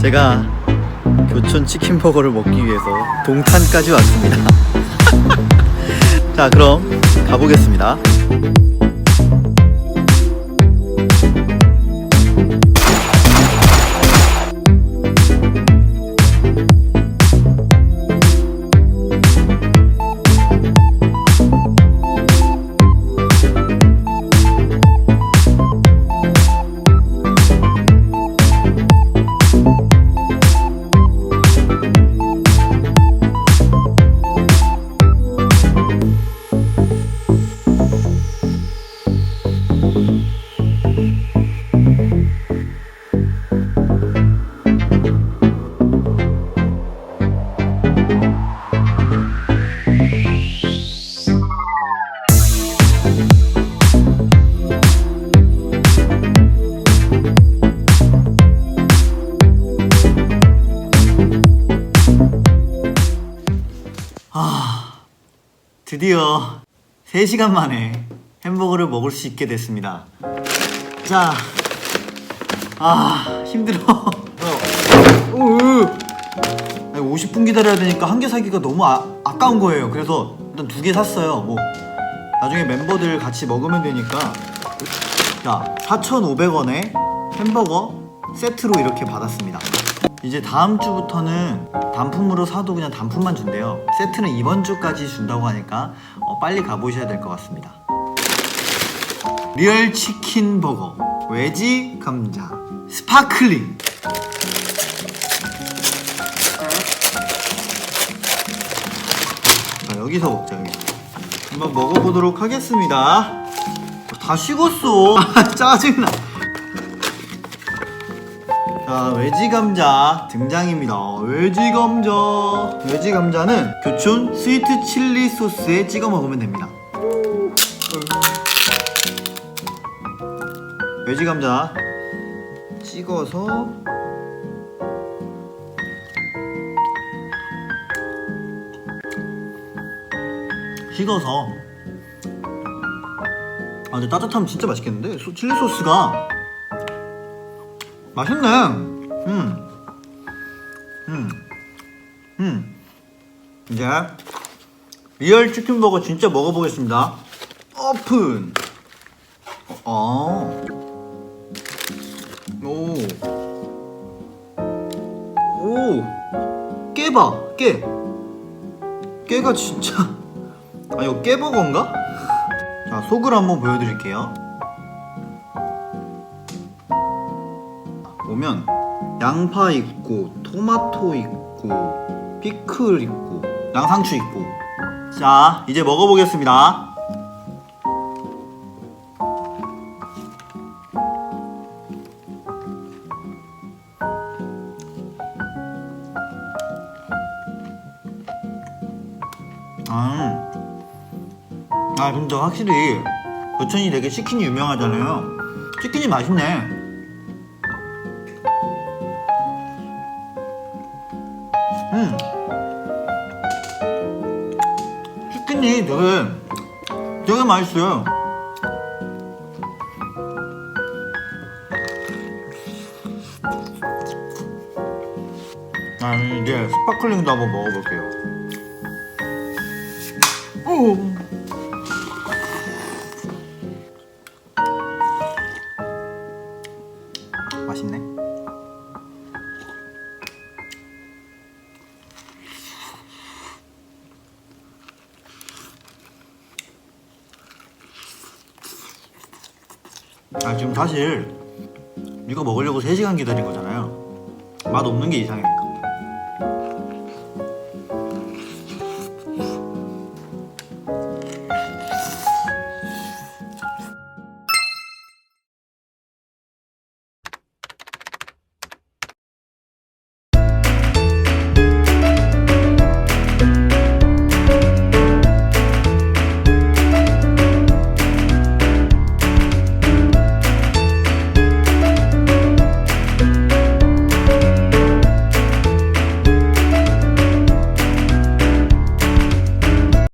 제가 교촌 치킨버거를 먹기 위해서 동탄까지 왔습니다. 자, 그럼 가보겠습니다. 드디어 3시간 만에 햄버거를 먹을 수 있게 됐습니다. 자, 아, 힘들어. 오, 으. 아니, 50분 기다려야 되니까 한 개 사기가 너무 아, 아까운 거예요. 그래서 일단 두 개 샀어요. 뭐, 나중에 멤버들 같이 먹으면 되니까. 자, 4,500원에 햄버거 세트로 이렇게 받았습니다. 이제 다음 주부터는 단품으로 사도 그냥 단품만 준대요. 세트는 이번 주까지 준다고 하니까 어, 빨리 가보셔야 될 것 같습니다. 리얼 치킨 버거, 외지 감자, 스파클링. 자, 여기서 먹자, 여기서. 한번 먹어보도록 하겠습니다. 다 식었어. 아, 짜증나. 자, 외지 감자 등장입니다. 외지 감자. 외지 감자는 교촌 스위트 칠리 소스에 찍어 먹으면 됩니다. 외지 감자 찍어서 식어서 아 근데 따뜻하면 진짜 맛있겠는데 소- 칠리 소스가 맛있네. 음. 음. 음. 이제 리얼 치킨 버거 진짜 먹어보겠습니다. 오픈. 어. 오. 오. 깨봐. 깨. 깨가 진짜. 아 이거 깨버거인가? 자 속을 한번 보여드릴게요. 보면 양파 있고 토마토 있고 피클 있고 양상추 있고. 자 이제 먹어보겠습니다. 아, 아 근데 확실히 교천이 되게 치킨이 유명하잖아요. 치킨이 맛있네 음. 치킨이 되게 되게 맛있어요. 아 이제 스파클링도 한번 먹어볼게요. 오. 맛있네. 아 지금 사실 이거 먹으려고 3시간 기다린 거잖아요. 맛 없는 게 이상해